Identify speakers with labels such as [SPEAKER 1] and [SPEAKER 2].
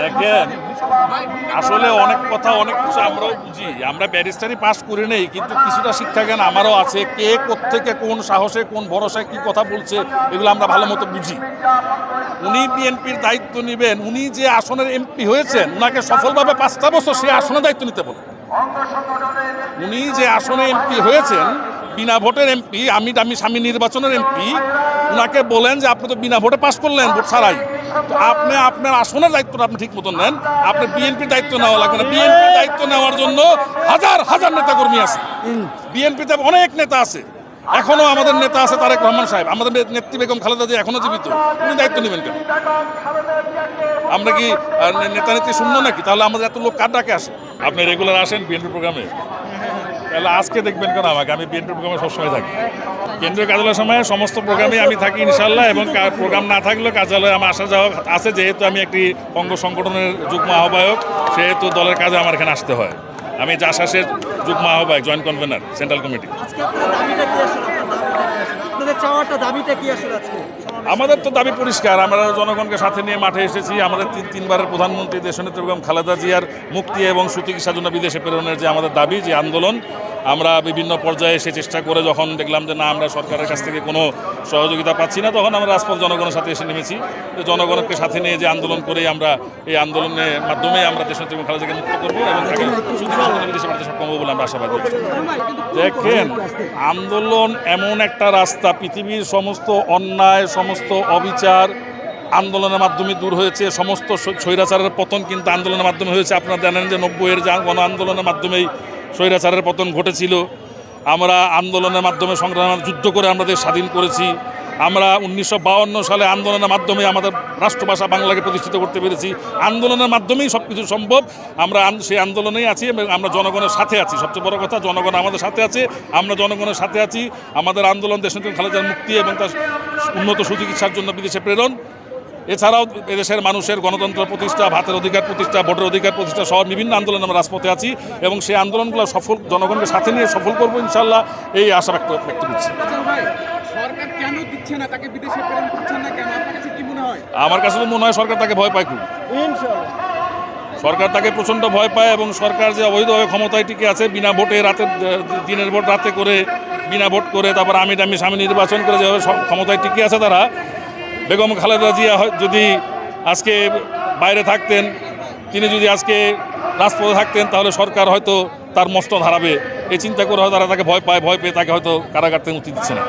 [SPEAKER 1] দেখেন, আসলে অনেক কথা, অনেক কিছু আমরাও বুঝি। আমরা ব্যারিস্টারি পাস করে নেই, কিন্তু কিছুটা শিক্ষা জ্ঞান আমারও আছে, কে থেকে কোন সাহসে, কোন ভরসায় কি কথা বলছে, এগুলো আমরা ভালো মতো বুঝি। উনি বিএনপির দায়িত্ব নেবেন, উনি যে আসনের এমপি হয়েছেন, উনাকে সফলভাবে পাঁচটা বছর সে আসনের দায়িত্ব নিতে বলেন উনি যে আসনে এমপি হয়েছেন বিনা ভোটের এমপি, আমি আমি স্বামী নির্বাচনের এমপি, উনাকে বলেন যে আপনি তো বিনা ভোটে পাস করলেন ভোট ছাড়াই। আপনি আপনার আসনের দায়িত্বটা আপনি ঠিক মতন নেন। আপনি বিএনপির দায়িত্ব নেওয়া লাগবে না। বিএনপির দায়িত্ব নেওয়ার জন্য হাজার হাজার নেতাকর্মী আছে। বিএনপিতে অনেক নেতা আছে। এখনও আমাদের নেতা আছে তারেক রহমান সাহেব। আমাদের নেত্রী বেগম খালেদা জিয়া এখনও জীবিত। উনি দায়িত্ব নেবেন কেন? আমরা কি নেতা নেত্রী শূন্য নাকি? তাহলে আমাদের এত লোক কার ডাকে আসে? আপনি রেগুলার আসেন বিএনপি প্রোগ্রামে তাহলে আজকে দেখবেন কেন আমাকে? আমি বিএনপি প্রোগ্রামে সবসময় থাকি। কেন্দ্রীয় কার্যালয়ের সময় সমস্ত প্রোগ্রামে আমি থাকি ইনশাল্লাহ এবং প্রোগ্রাম না থাকলেও কার্যালয়ে আমার আসা যাওয়া আছে, যেহেতু আমি একটি অঙ্গ সংগঠনের যুগ্ম আহ্বায়ক, সেহেতু দলের কাজে আমার এখানে আসতে হয়। আমি জাসাসের যুগ্ম আহ্বায়ক, জয়েন্ট কনভেনার, সেন্ট্রাল কমিটি।
[SPEAKER 2] চাওয়াটা দাবিটা কি আসলে আজকে?
[SPEAKER 1] আমাদের তো দাবি পরিষ্কার আমরা জনগণকে সাথে নিয়ে মাঠে এসেছি। আমাদের তিন তিনবারের প্রধানমন্ত্রী দেশনেত্রী বেগম খালেদা জিয়ার মুক্তি এবং সুচিকিৎসার জন্য বিদেশে প্রেরণের যে আমাদের দাবি যে আন্দোলন আমরা বিভিন্ন পর্যায়ে এসে চেষ্টা করে যখন দেখলাম যে না আমরা সরকারের কাছ থেকে কোনো সহযোগিতা পাচ্ছি না তখন আমরা রাজপথ জনগণের সাথে এসে নেমেছি। জনগণকে সাথে নিয়ে যে আন্দোলন করে আমরা এই আন্দোলনের মাধ্যমে আমরা দেশনেত্রী বেগম খালেদা জিয়াকে মুক্ত করব এবং তাকে সুচিকিৎসার জন্য বিদেশে পাঠাতে সক্ষম হব বলে আমরা আশাবাদী দেখেন, আন্দোলন এমন একটা রাস্তা, পৃথিবীর সমস্ত অন্যায়, সমস্ত অবিচার আন্দোলনের মাধ্যমে দূর হয়েছে, সমস্ত স্বৈরাচারের পতন কিন্তু আন্দোলনের মাধ্যমে হয়েছে। আপনারা জানেন যে নব্বইয়ের যা গণ আন্দোলনের মাধ্যমেই স্বৈরাচারের পতন ঘটেছিল। আমরা আন্দোলনের মাধ্যমে সংগ্রাম, যুদ্ধ করে আমরা দেশ স্বাধীন করেছি। আমরা উনিশশো সালে আন্দোলনের মাধ্যমে আমাদের রাষ্ট্রভাষা বাংলাকে প্রতিষ্ঠিত করতে পেরেছি। আন্দোলনের মাধ্যমেই সব কিছু সম্ভব। আমরা সেই আন্দোলনেই আছি এবং আমরা জনগণের সাথে আছি। সবচেয়ে বড় কথা, জনগণ আমাদের সাথে আছে। আমরা জনগণের সাথে আছি। আমাদের আন্দোলন দেশনেত্রী খালেদার মুক্তি এবং তার উন্নত সুচিকিৎসার জন্য বিদেশে প্রেরণ। এছাড়াও এদেশের মানুষের গণতন্ত্র প্রতিষ্ঠা ভাতের অধিকার প্রতিষ্ঠা ভোটের অধিকার প্রতিষ্ঠা সহ বিভিন্ন আন্দোলনে আমরা রাজপথে আছি এবং সেই আন্দোলনগুলো সফল জনগণকে সাথে নিয়ে সফল করব ইনশাল্লাহ এই আশা ব্যক্ত ব্যক্ত করছি।
[SPEAKER 3] আচ্ছা
[SPEAKER 1] আমার কাছে তো মনে হয় সরকার তাকে ভয় পায় খুব। সরকার তাকে প্রচণ্ড ভয় পায় এবং সরকার যে অবৈধভাবে ক্ষমতায় টিকে আছে বিনা ভোটে রাতে দিনের ভোট রাতে করে বিনা ভোট করে তারপর আমি টামি স্বামী নির্বাচন করে যেভাবে ক্ষমতায় টিকে আছে তারা বেগম খালেদা জিয়া যদি আজকে বাইরে থাকতেন, তিনি যদি আজকে রাজপথে থাকতেন, তাহলে সরকার হয়তো তার মস্ত হারাবে এই চিন্তা করে হয়তো তারা তাকে ভয় পায়, ভয় পেয়ে তাকে হয়তো কারাগার থেকে মুক্তি দিচ্ছে না।